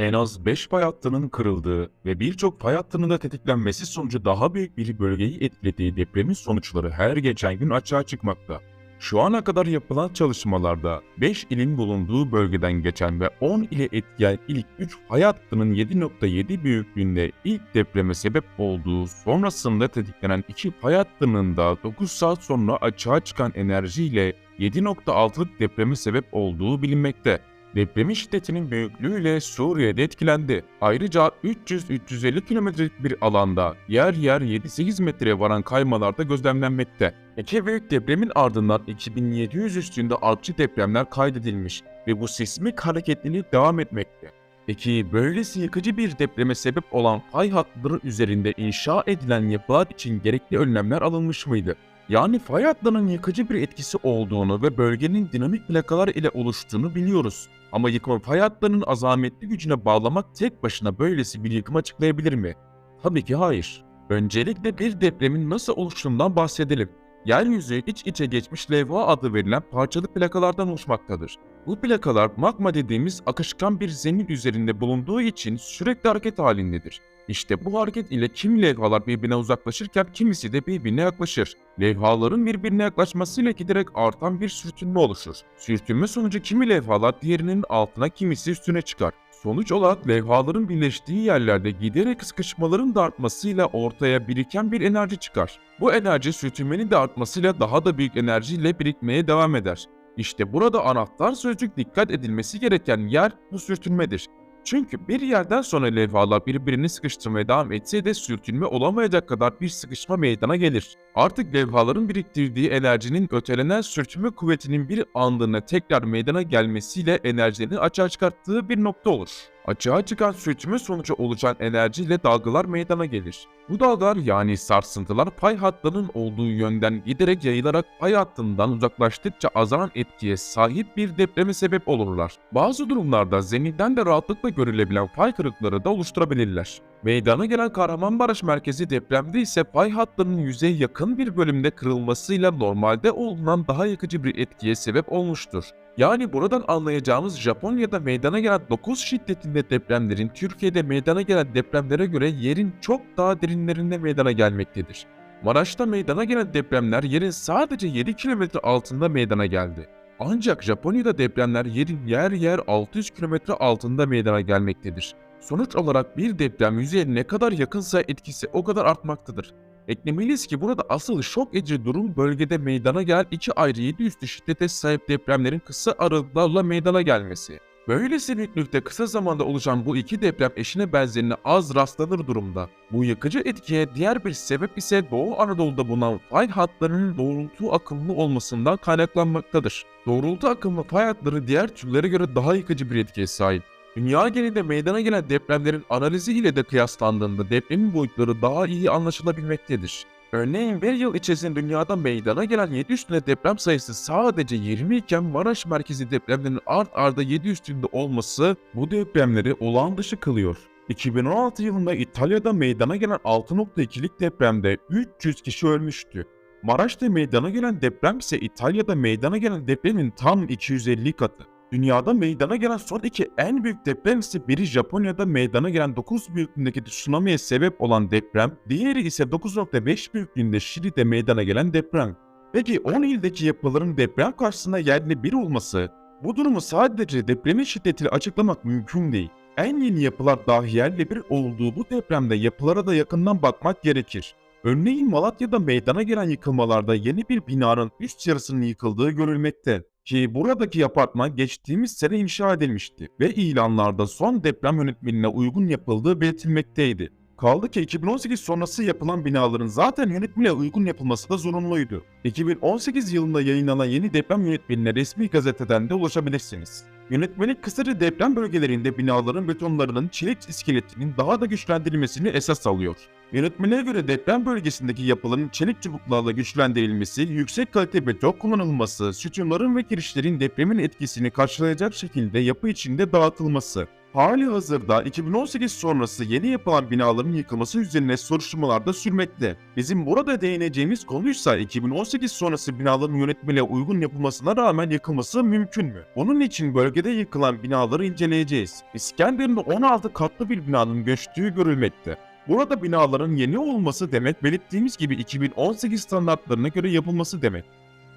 En az 5 fay hattının kırıldığı ve birçok fay hattının da tetiklenmesi sonucu daha büyük bir bölgeyi etkilediği depremin sonuçları her geçen gün açığa çıkmakta. Şu ana kadar yapılan çalışmalarda 5 ilin bulunduğu bölgeden geçen ve 10 ile etkileyen ilk 3 fay hattının 7.7 büyüklüğünde ilk depreme sebep olduğu sonrasında tetiklenen 2 fay hattının da 9 saat sonra açığa çıkan enerjiyle 7.6'lık depreme sebep olduğu bilinmekte. Depremin şiddetinin büyüklüğüyle Suriye'de etkilendi. Ayrıca 300-350 kilometrelik bir alanda yer yer 7-8 metreye varan kaymalar da gözlemlenmekte. İki büyük depremin ardından 2700 üstünde artçı depremler kaydedilmiş ve bu sismik hareketlilik devam etmekte. Peki böylesi yıkıcı bir depreme sebep olan fay hatları üzerinde inşa edilen yapılar için gerekli önlemler alınmış mıydı? Yani fay hatlarının yıkıcı bir etkisi olduğunu ve bölgenin dinamik plakalar ile oluştuğunu biliyoruz. Ama yıkımı fay hatlarının azametli gücüne bağlamak tek başına böylesi bir yıkım açıklayabilir mi? Tabii ki hayır. Öncelikle bir depremin nasıl oluştuğundan bahsedelim. Yeryüzü iç içe geçmiş levha adı verilen parçalı plakalardan oluşmaktadır. Bu plakalar magma dediğimiz akışkan bir zemin üzerinde bulunduğu için sürekli hareket halindedir. İşte bu hareket ile kimi levhalar birbirine uzaklaşırken kimisi de birbirine yaklaşır. Levhaların birbirine yaklaşmasıyla giderek artan bir sürtünme oluşur. Sürtünme sonucu kimi levhalar diğerinin altına kimisi üstüne çıkar. Sonuç olarak levhaların birleştiği yerlerde giderek sıkışmaların da artmasıyla ortaya biriken bir enerji çıkar. Bu enerji sürtünmenin de artmasıyla daha da büyük enerjiyle birikmeye devam eder. İşte burada anahtar sözcük dikkat edilmesi gereken yer bu sürtünmedir. Çünkü bir yerden sonra levhalar birbirini sıkıştırmaya devam etse de sürtünme olamayacak kadar bir sıkışma meydana gelir. Artık levhaların biriktirdiği enerjinin ötelenen sürtünme kuvvetinin bir andına tekrar meydana gelmesiyle enerjilerini açığa çıkarttığı bir nokta olur. Açığa çıkan sürtünme sonucu oluşan enerjiyle dalgalar meydana gelir. Bu dalgalar yani sarsıntılar pay hattının olduğu yönden giderek yayılarak pay hattından uzaklaştıkça azalan etkiye sahip bir depreme sebep olurlar. Bazı durumlarda zeminden de rahatlıkla görülebilen pay kırıkları da oluşturabilirler. Meydana gelen Kahramanmaraş merkezi depremde ise pay hattının yüzeye yakın bir bölümde kırılmasıyla normalde olunan daha yakıcı bir etkiye sebep olmuştur. Yani buradan anlayacağımız Japonya'da meydana gelen 9 şiddetinde depremlerin Türkiye'de meydana gelen depremlere göre yerin çok daha derinlerinde meydana gelmektedir. Maraş'ta meydana gelen depremler yerin sadece 7 kilometre altında meydana geldi. Ancak Japonya'da depremler yerin yer yer 600 kilometre altında meydana gelmektedir. Sonuç olarak bir deprem yüzeye ne kadar yakınsa etkisi o kadar artmaktadır. Eklemeliyiz ki burada asıl şok edici durum bölgede meydana gelen iki ayrı 7 üstü şiddete sahip depremlerin kısa aralıklarla meydana gelmesi. Böylesi büyüklükte kısa zamanda oluşan bu iki deprem eşine benzerine az rastlanır durumda. Bu yıkıcı etkiye diğer bir sebep ise Doğu Anadolu'da bulunan fay hatlarının doğrultu akımlı olmasından kaynaklanmaktadır. Doğrultu akımlı fay hatları diğer türlere göre daha yıkıcı bir etkiye sahip. Dünya genelinde meydana gelen depremlerin analizi ile de kıyaslandığında depremin boyutları daha iyi anlaşılabilmektedir. Örneğin bir yıl içerisinde dünyada meydana gelen 7 üstünde deprem sayısı sadece 20 iken Maraş merkezi depremlerin art arda 7 üstünde olması bu depremleri olağan dışı kılıyor. 2016 yılında İtalya'da meydana gelen 6.2'lik depremde 300 kişi ölmüştü. Maraş'ta meydana gelen deprem ise İtalya'da meydana gelen depremin tam 250 katı. Dünyada meydana gelen son iki en büyük deprem ise biri Japonya'da meydana gelen 9 büyüklüğündeki tsunami'ye sebep olan deprem, diğeri ise 9.5 büyüklüğünde Şili'de meydana gelen deprem. Peki 10 ildeki yapıların deprem karşısında yerli bir olması, bu durumu sadece depremin şiddetiyle açıklamak mümkün değil. En yeni yapılar dahi yerli bir olduğu bu depremde yapılara da yakından bakmak gerekir. Örneğin Malatya'da meydana gelen yıkılmalarda yeni bir binanın üst yarısının yıkıldığı görülmekte. Ki buradaki apartman geçtiğimiz sene inşa edilmişti ve ilanlarda son deprem yönetmeliğine uygun yapıldığı belirtilmekteydi. Kaldı ki 2018 sonrası yapılan binaların zaten yönetmeliğe uygun yapılması da zorunluydu. 2018 yılında yayınlanan yeni deprem yönetmeliğine resmi gazeteden de ulaşabilirsiniz. Yönetmelik kısaca deprem bölgelerinde binaların betonlarının çelik iskeletinin daha da güçlendirilmesini esas alıyor. Yönetmeliğe göre deprem bölgesindeki yapıların çelik çubuklarla güçlendirilmesi, yüksek kalite beton kullanılması, sütunların ve kirişlerin depremin etkisini karşılayacak şekilde yapı içinde dağıtılması, Hali hazırda 2018 sonrası yeni yapılan binaların yıkılması üzerine soruşturmalar da sürmekte. Bizim burada değineceğimiz konuysa 2018 sonrası binaların yönetmeliğe uygun yapılmasına rağmen yıkılması mümkün mü? Bunun için bölgede yıkılan binaları inceleyeceğiz. İskenderun'da 16 katlı bir binanın göçtüğü görülmekte. Burada binaların yeni olması demek belirttiğimiz gibi 2018 standartlarına göre yapılması demek.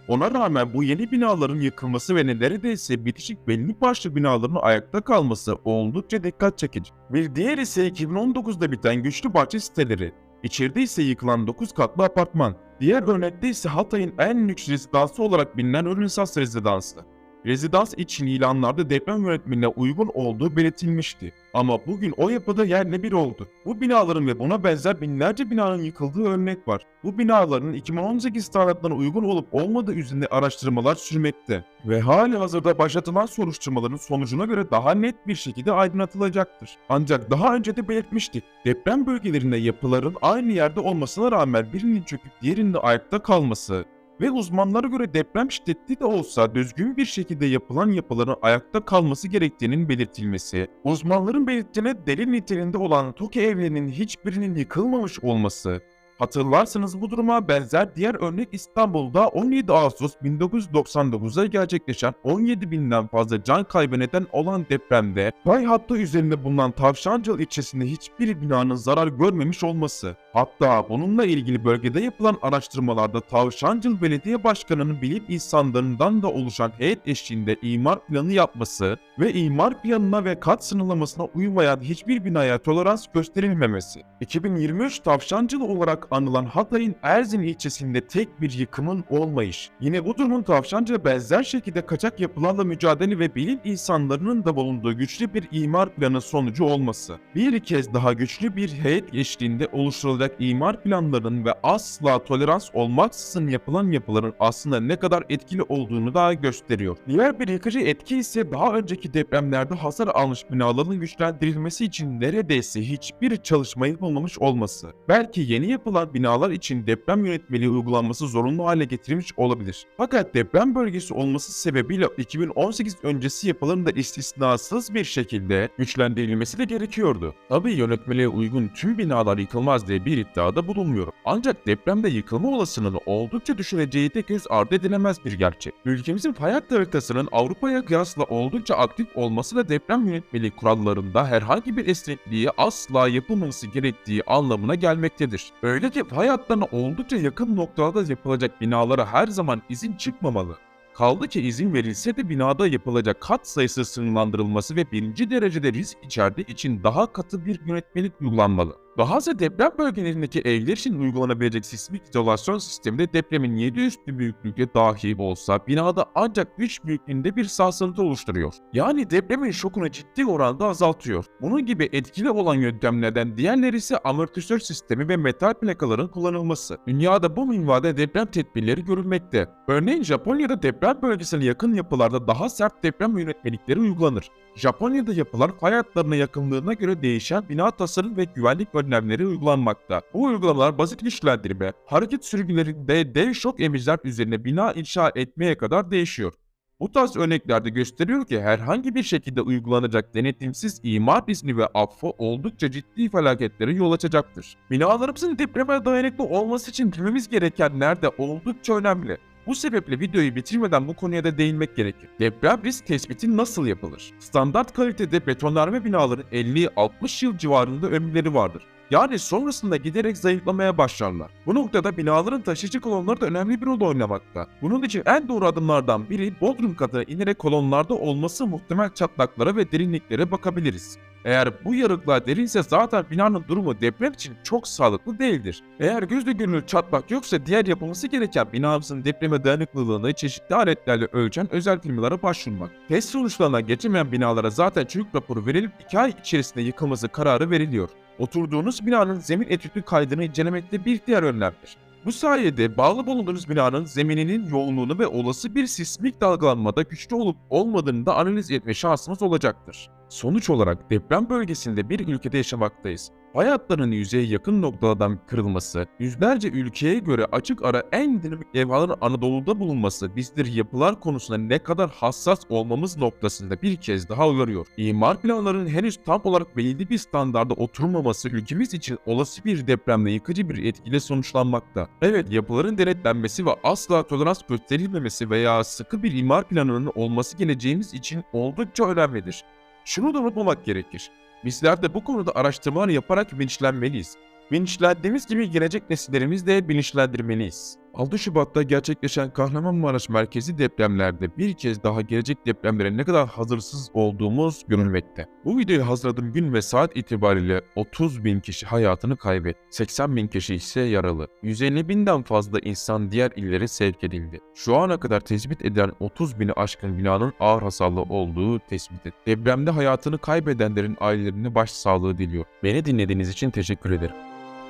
Ona rağmen bu yeni binaların yıkılması ve neredeyse bitişik belli başlı binaların ayakta kalması oldukça dikkat çekici. Bir diğer ise 2019'da biten güçlü bahçe siteleri. İçeride ise yıkılan 9 katlı apartman. Diğer örnekte ise Hatay'ın en lüks rezidansı olarak bilinen Rönesans rezidansı. Rezidans için ilanlarda deprem yönetmeliğine uygun olduğu belirtilmişti. Ama bugün o yapıda yerle bir oldu. Bu binaların ve buna benzer binlerce binanın yıkıldığı örnek var. Bu binaların 2018 standartlarına uygun olup olmadığı üzerinde araştırmalar sürmekte. Ve hali hazırda başlatılan soruşturmaların sonucuna göre daha net bir şekilde aydınlatılacaktır. Ancak daha önce de belirtmiştik. Deprem bölgelerinde yapıların aynı yerde olmasına rağmen birinin çöküp diğerinde ayakta kalması, ve uzmanlara göre deprem şiddetli de olsa düzgün bir şekilde yapılan yapıların ayakta kalması gerektiğinin belirtilmesi, uzmanların belirttiğine delil niteliğinde olan TOKİ evlerinin hiçbirinin yıkılmamış olması, Hatırlarsanız bu duruma benzer diğer örnek İstanbul'da 17 Ağustos 1999'da gerçekleşen 17 binden fazla can kaybı neden olan depremde pay hattı üzerinde bulunan Tavşancıl ilçesinde hiçbir binanın zarar görmemiş olması. Hatta bununla ilgili bölgede yapılan araştırmalarda Tavşancıl Belediye Başkanı'nın bilim insanlarından da oluşan heyet eşliğinde imar planı yapması ve imar planına ve kat sınırlamasına uymayan hiçbir binaya tolerans gösterilmemesi. 2023 Tavşancıl olarak anılan Hatay'ın Erzin ilçesinde tek bir yıkımın olmayış. Yine bu durumun Tavşancı'ya benzer şekilde kaçak yapılarla mücadele ve bilim insanlarının da bulunduğu güçlü bir imar planı sonucu olması. Bir kez daha güçlü bir heyet eşliğinde oluşturulacak imar planlarının ve asla tolerans olmaksızın yapılan yapıların aslında ne kadar etkili olduğunu daha gösteriyor. Diğer bir yıkıcı etki ise daha önceki depremlerde hasar almış binaların güçlendirilmesi için neredeyse hiçbir çalışma yapılmamış olması. Belki yeni yapılan binalar için deprem yönetmeliği uygulanması zorunlu hale getirilmiş olabilir. Fakat deprem bölgesi olması sebebiyle 2018 öncesi yapıların da istisnasız bir şekilde güçlendirilmesi de gerekiyordu. Tabi yönetmeliğe uygun tüm binalar yıkılmaz diye bir iddiada bulunmuyorum. Ancak depremde yıkılma olasılığını oldukça düşüreceği de göz ardı edilemez bir gerçek. Ülkemizin fay hattı haritasının Avrupa'ya kıyasla oldukça aktif olması da deprem yönetmeliği kurallarında herhangi bir esnekliği asla yapılmaması gerektiği anlamına gelmektedir. Böylece fay hatlarına oldukça yakın noktalarda yapılacak binalara her zaman izin çıkmamalı. Kaldı ki izin verilse de binada yapılacak kat sayısı sınırlandırılması ve birinci derecede risk içerdiği için daha katı bir yönetmelik uygulanmalı. Dahası deprem bölgelerindeki evler için uygulanabilecek sismik izolasyon sisteminde depremin 7 üstü büyüklükte dahi olsa binada ancak 3 büyüklüğünde bir sarsıntı oluşturuyor. Yani depremin şokunu ciddi oranda azaltıyor. Bunun gibi etkili olan yöntemlerden diğerleri ise amortisör sistemi ve metal plakaların kullanılması. Dünyada bu minvalde deprem tedbirleri görülmekte. Örneğin Japonya'da deprem bölgesine yakın yapılarda daha sert deprem yönetmelikleri uygulanır. Japonya'da yapılan fay yakınlığına göre değişen bina tasarım ve güvenlik önlemleri uygulanmakta. Bu uygulamalar basit güçlendirme, hareket sürgülerinde dev şok emiciler üzerine bina inşa etmeye kadar değişiyor. Bu tarz örneklerde gösteriyor ki herhangi bir şekilde uygulanacak denetimsiz imar izni ve affı oldukça ciddi felaketlere yol açacaktır. Binalarımızın depreme dayanıklı olması için bilmemiz gerekenler de oldukça önemli. Bu sebeple videoyu bitirmeden bu konuya da değinmek gerekir. Deprem risk tespiti nasıl yapılır? Standart kalitede betonarme binaların 50-60 yıl civarında ömürleri vardır. Yani sonrasında giderek zayıflamaya başlarlar. Bu noktada binaların taşıyıcı kolonları da önemli bir rol oynamakta. Bunun için en doğru adımlardan biri bodrum katına inerek kolonlarda olması muhtemel çatlaklara ve derinliklere bakabiliriz. Eğer bu yarıklar derinse zaten binanın durumu deprem için çok sağlıklı değildir. Eğer gözle görülür çatlak yoksa diğer yapılması gereken binamızın depreme dayanıklılığını çeşitli aletlerle ölçen özel firmalara başvurmak. Test sonuçlarına geçemeyen binalara zaten çürük raporu verilip 2 ay içerisinde yıkılması kararı veriliyor. Oturduğunuz binanın zemin etüdü kaydını incelemekte bir diğer önlemdir. Bu sayede bağlı bulunduğunuz binanın zemininin yoğunluğunu ve olası bir sismik dalgalanmada güçlü olup olmadığını da analiz etme şansımız olacaktır. Sonuç olarak deprem bölgesinde bir ülkede yaşamaktayız. Hayatlarının yüzeye yakın noktalardan kırılması, yüzlerce ülkeye göre açık ara en dinamik levhaların Anadolu'da bulunması bizleri yapılar konusunda ne kadar hassas olmamız noktasında bir kez daha uyarıyor. İmar planlarının henüz tam olarak belirli bir standarda oturmaması ülkemiz için olası bir depremle yıkıcı bir etkiyle sonuçlanmakta. Evet yapıların denetlenmesi ve asla tolerans gösterilmemesi veya sıkı bir imar planının olması geleceğimiz için oldukça önemlidir. Şunu da unutmamak gerekir. Bizler de bu konuda araştırmalar yaparak bilinçlenmeliyiz. Bilinçlendiğimiz gibi gelecek nesillerimizi de bilinçlendirmeliyiz. 6 Şubat'ta gerçekleşen Kahramanmaraş merkezi depremlerde bir kez daha gelecek depremlere ne kadar hazırsız olduğumuz görülmekte. Bu videoyu hazırladığım gün ve saat itibariyle 30 bin kişi hayatını kaybetti. 80 bin kişi ise yaralı. 150 binden fazla insan diğer illere sevk edildi. Şu ana kadar tespit edilen 30 bini aşkın binanın ağır hasarlı olduğu tespit edildi. Depremde hayatını kaybedenlerin ailelerine başsağlığı diliyor. Beni dinlediğiniz için teşekkür ederim.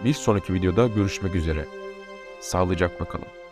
Bir sonraki videoda görüşmek üzere. Sağlıcakla kalın.